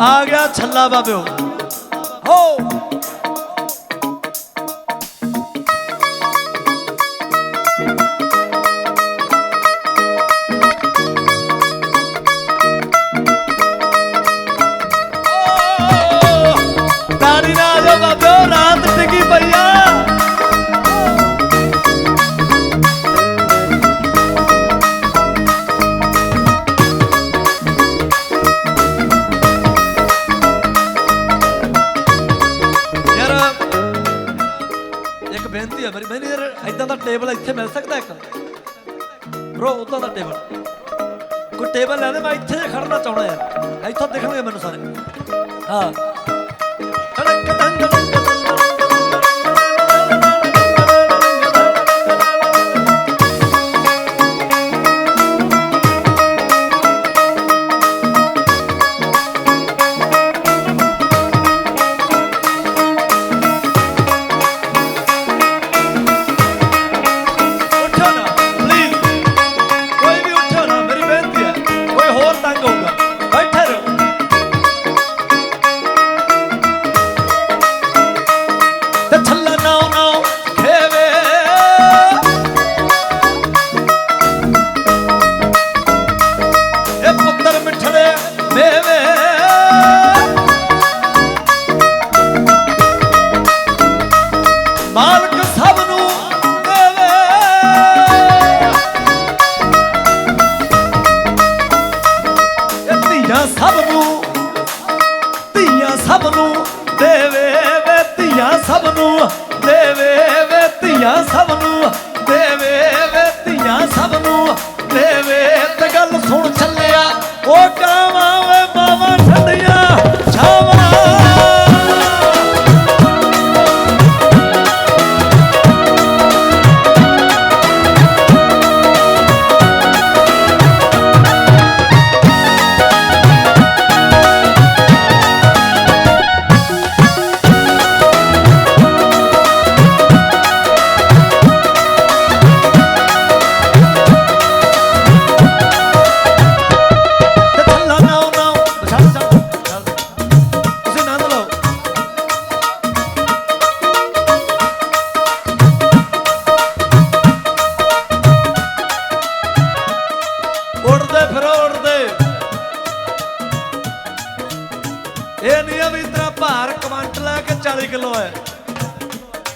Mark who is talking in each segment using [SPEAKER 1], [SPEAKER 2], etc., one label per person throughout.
[SPEAKER 1] ਆ ਗਿਆ ਛੱਲਾ ਬਾਬਿਓ ਹੋ ਇੱਕ ਮੇਰੀ ਮੈਨੂੰ ਯਾਰ ਇਦਾਂ ਦਾ ਟੇਬਲ ਇੱਥੇ ਮਿਲ ਸਕਦਾ ਇੱਕ? ਬ్రో ਉਦਾਂ ਦਾ ਟੇਬਲ ਕੋਈ ਟੇਬਲ ਲੈ ਦੇ, ਮੈਂ ਇੱਥੇ ਖੜਨਾ ਚਾਹੁੰਦਾ ਯਾਰ। ਇੱਥੋਂ ਦਿਖਣਗੇ ਮੈਨੂੰ ਸਾਰੇ। ਹਾਂ। ਟੜਕ ਟੰਗ ਟੰਗ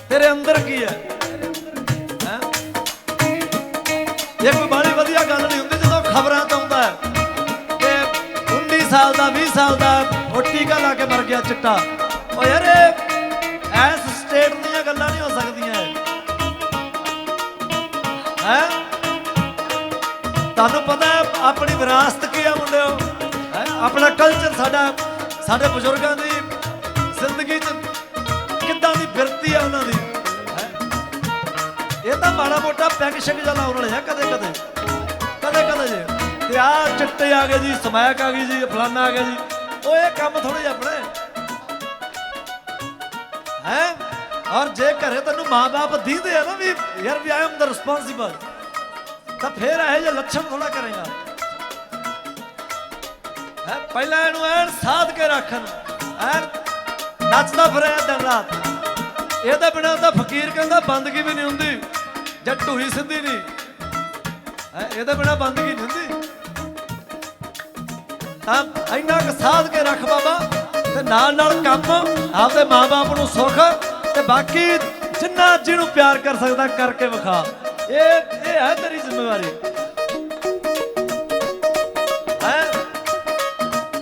[SPEAKER 1] ਤੇਰੇ ਅੰਦਰ ਕੀ ਹੈ? ਹੈਂ? ਇਹ ਕੋਈ ਬੜੀ ਵਧੀਆ ਗੱਲ ਨਹੀਂ ਹੁੰਦੀ, ਜਦੋਂ ਖਬਰਾਂ ਤੋਂ ਆਉਂਦਾ ਕਿ 19 ਸਾਲ ਦਾ 20 ਸਾਲ ਦਾ ਉਹ ਟੀਕਾ ਲਾ ਕੇ ਮਰ ਗਿਆ ਚਿੱਟਾ। ਓ ਯਾਰ ਇਹ ਐਸ ਸਟੇਟ ਦੀਆਂ ਗੱਲਾਂ ਨਹੀਂ ਹੋ ਸਕਦੀਆਂ ਹੈ? ਤੁਹਾਨੂੰ ਪਤਾ ਆਪਣੀ ਵਿਰਾਸਤ ਕੀ ਆ ਮੁੰਡਿਓ? ਹੈਂ? ਆਪਣਾ ਕਲਚਰ ਸਾਡਾ, ਸਾਡੇ ਬਜ਼ੁਰਗਾਂ ਦੀ ਜ਼ਿੰਦਗੀ 'ਚ ਕਿੱਦਾਂ ਦੀ ਫਿਰਤੀ ਆ ਉਹਨਾਂ ਦੀ? ਇਹ ਤਾਂ ਮਾੜਾ ਮੋਟਾ ਪੈਗ ਸ਼ੈਗ ਜਿਹਾ ਲਾਉਣ ਵਾਲੇ ਆ, ਕਦੇ ਕਦੇ। ਕਦੇ ਕਦੇ ਜੇ। ਤੇ ਆ ਚਿੱਟੇ ਆ ਗਏ ਜੀ ਸਮੈਕ ਆ ਗਈ ਜੀ, ਫਲਾਨਾ ਆ ਗਿਆ ਜੀ। ਉਹ ਇਹ ਕੰਮ ਥੋੜੇ ਜਿਹਾ ਆਪਣੇ। ਹੈ? ਔਰ ਜੇ ਘਰੇ ਤੈਨੂੰ ਮਾਂ-ਬਾਪ ਦੀਦੇ ਆ ਨਾ ਵੀ, ਯਾਰ ਵੀ ਆਈ ਐਮ ਦਾ ਰਿਸਪੌਂਸਿਬਲ ਤਾਂ ਫੇਰ ਇਹੋ ਜਿਹੇ ਲੱਛਣ ਥੋੜਾ ਕਰੇਗਾ। ਹੈ? ਪਹਿਲਾਂ ਇਹਨੂੰ ਐਨ ਸਾਧ ਕੇ ਰੱਖਣ, ਐਨ ਨੱਚਦਾ ਫਿਰਿਆ ਦਿਨ ਰਾਤ। ਇਹਦੇ ਬਿਨਾਂ ਤਾਂ ਫਕੀਰ ਕਹਿੰਦਾ ਬੰਦਗੀ ਵੀ ਨਹੀਂ ਹੁੰਦੀ। ਜਾਂ ਢੂਹੀ ਸਿੱਧੀ ਨਹੀਂ। ਹੈ, ਇਹਦੇ ਬਿਨਾਂ ਬੰਦਗੀ ਨਹੀਂ ਹੁੰਦੀ? ਤਾਂ ਇੰਨਾ ਕੁ ਸਾਧ ਕੇ ਰੱਖ ਬਾਬਾ, ਤੇ ਨਾਲ ਨਾਲ ਕੰਮ, ਆਪਦੇ ਮਾਪੇ ਨੂੰ ਸੁੱਖ, ਤੇ ਬਾਕੀ ਜਿੰਨਾ ਜਿਹਨੂੰ ਪਿਆਰ ਕਰ ਸਕਦਾ ਕਰਕੇ ਵਿਖਾ। ਇਹ ਇਹ ਹੈ ਤੇਰੀ ਜ਼ਿੰਮੇਵਾਰੀ। ਹੈ?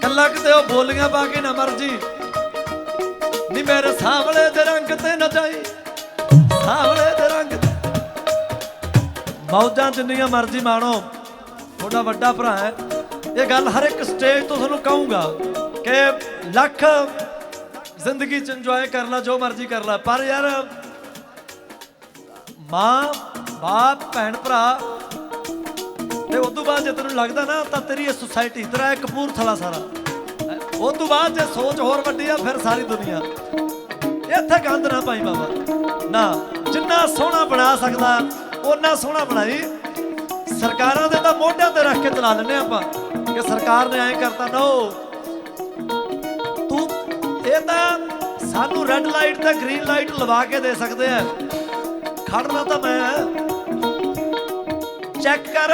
[SPEAKER 1] ਕੱਲਾ ਕਿਤੇ ਉਹ ਬੋਲੀਆਂ ਪਾ ਕੇ ਨਾ ਮਰਜ਼ੀ ਨੀ ਮੇਰੇ ਸਾਹਮਣੇ ਦੇ ਰੰਗ ਤੇ ਨਾ ਜਾਈ। ਸਾਹਮਣੇ ਮੌਜਾਂ ਜਿੰਨੀਆਂ ਮਰਜ਼ੀ ਮਾਣੋ। ਤੁਹਾਡਾ ਵੱਡਾ ਭਰਾ ਹੈ। ਇਹ ਗੱਲ ਹਰ ਇੱਕ ਸਟੇਜ ਤੋਂ ਤੁਹਾਨੂੰ ਕਹੂੰਗਾ ਕਿ ਲੱਖ ਜ਼ਿੰਦਗੀ ਚ ਇੰਜੋਏ ਕਰ ਲੈ, ਜੋ ਮਰਜ਼ੀ ਕਰ ਲੈ। ਪਰ ਯਾਰ, ਮਾਂ, ਬਾਪ, ਭੈਣ, ਭਰਾ, ਤੇ ਉਸ ਤੋਂ ਬਾਅਦ ਜੇ ਤੈਨੂੰ ਲੱਗਦਾ ਨਾ, ਤਾਂ ਤੇਰੀ ਇਹ ਸੁਸਾਇਟੀ ਤੇਰਾ ਇਹ ਕਪੂਰਥਲਾ ਸਾਰਾ। ਹੈਂ। ਉਸ ਤੋਂ ਬਾਅਦ ਜੇ ਸੋਚ ਹੋਰ ਵੱਡੀ ਆ, ਫਿਰ ਸਾਰੀ ਦੁਨੀਆ। ਇੱਥੇ ਗੰਦ ਨਾ ਪਾਈ ਬਾਬਾ। ਨਾ, ਜਿੰਨਾ ਸੋਹਣਾ ਬਣਾ ਸਕਦਾ ਓਨਾ ਸੋਹਣਾ ਬਣਾਈ। ਸਰਕਾਰਾਂ ਦੇ ਤਾਂ ਮੋਢਿਆਂ ਤੇ ਰੱਖ ਕੇ ਚਲਾ ਲੈਂਦੇ ਆਪਾਂ, ਕਿ ਸਰਕਾਰ ਨੇ ਐਂ ਕਰਤਾ ਨੋ ਇਹ ਤਾਂ ਸਾਨੂੰ ਰੈੱਡ ਲਾਈਟ ਤੇ ਗ੍ਰੀਨ ਲਾਈਟ ਲਵਾ ਕੇ ਦੇ ਸਕਦੇ ਆ। ਖੜਨਾ ਤਾਂ ਮੈਂ। ਚੈੱਕ ਕਰ।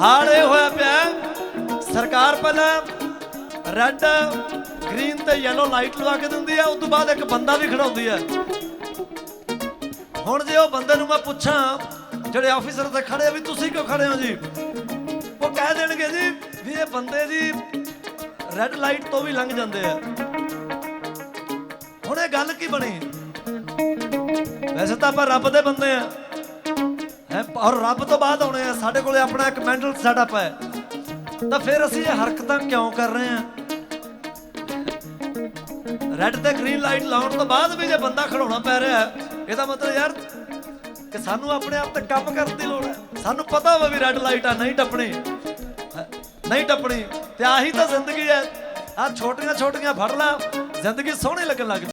[SPEAKER 1] ਹਾਲ ਇਹ ਹੋਇਆ ਪਿਆ। ਸਰਕਾਰ ਪਹਿਲਾਂ ਰੈੱਡ ਗ੍ਰੀਨ ਤੇ ਯੈਲੋ ਲਾਈਟ ਲਵਾ ਕੇ ਦਿੰਦੀ ਆ, ਉਸ ਤੋਂ ਬਾਅਦ ਇੱਕ ਬੰਦਾ ਵੀ ਖੜਾਉਂਦੀ ਆ। ਹੁਣ ਜੇ ਉਹ ਬੰਦੇ ਨੂੰ ਮੈਂ ਪੁੱਛਾਂ ਜਿਹੜੇ ਆਫੀਸਰ ਤੇ ਖੜੇ ਆ ਵੀ ਤੁਸੀਂ ਕਿਉਂ ਖੜੇ ਹੋ ਜੀ? ਉਹ ਕਹਿ ਦੇਣਗੇ ਜੀ ਵੀ ਇਹ ਬੰਦੇ ਜੀ ਰੈੱਡ ਲਾਈਟ ਤੋਂ ਵੀ ਲੰਘ ਜਾਂਦੇ ਆ। ਹੁਣ ਇਹ ਗੱਲ ਕੀ ਬਣੀ? ਵੈਸੇ ਤਾਂ ਆਪਾਂ ਰੱਬ ਦੇ ਬੰਦੇ ਆ। ਹੈ ਔਰ ਰੱਬ ਤੋਂ ਬਾਅਦ ਆਉਣੇ ਆ। ਸਾਡੇ ਕੋਲੇ ਆਪਣਾ ਇੱਕ ਮੈਂਟਲ ਸੈਟਅਪ ਹੈ। ਤਾਂ ਫਿਰ ਅਸੀਂ ਇਹ ਹਰਕਤਾਂ ਕਿਉਂ ਕਰ ਰਹੇ ਆ? ਰੈੱਡ ਤੇ ਗ੍ਰੀਨ ਲਾਈਟ ਲਾਉਣ ਤੋਂ ਬਾਅਦ ਵੀ ਜੇ ਬੰਦਾ ਖੜਾਉਣਾ ਪੈ ਰਿਹਾ ਹੈ, ਇਹਦਾ ਮਤਲਬ ਯਾਰ ਕਿ ਸਾਨੂੰ ਆਪਣੇ ਆਪ ਤੇ ਕੰਮ ਕਰਨ ਦੀ ਲੋੜ ਹੈ। ਸਾਨੂੰ ਪਤਾ ਹੋਵੇ ਵੀ ਰੈੱਡ ਲਾਈਟ ਆ, ਨਹੀਂ ਟੱਪਣੀ। ਨਹੀਂ ਟੱਪਣੀ। ਤੇ ਆਹੀ ਤਾਂ ਜ਼ਿੰਦਗੀ ਹੈ। ਆ ਛੋਟੀਆਂ ਛੋਟੀਆਂ ਫੜ ਲਾ ਜ਼ਿੰਦਗੀ ਸੋਹਣੀ ਲੱਗਣ ਲੱਗ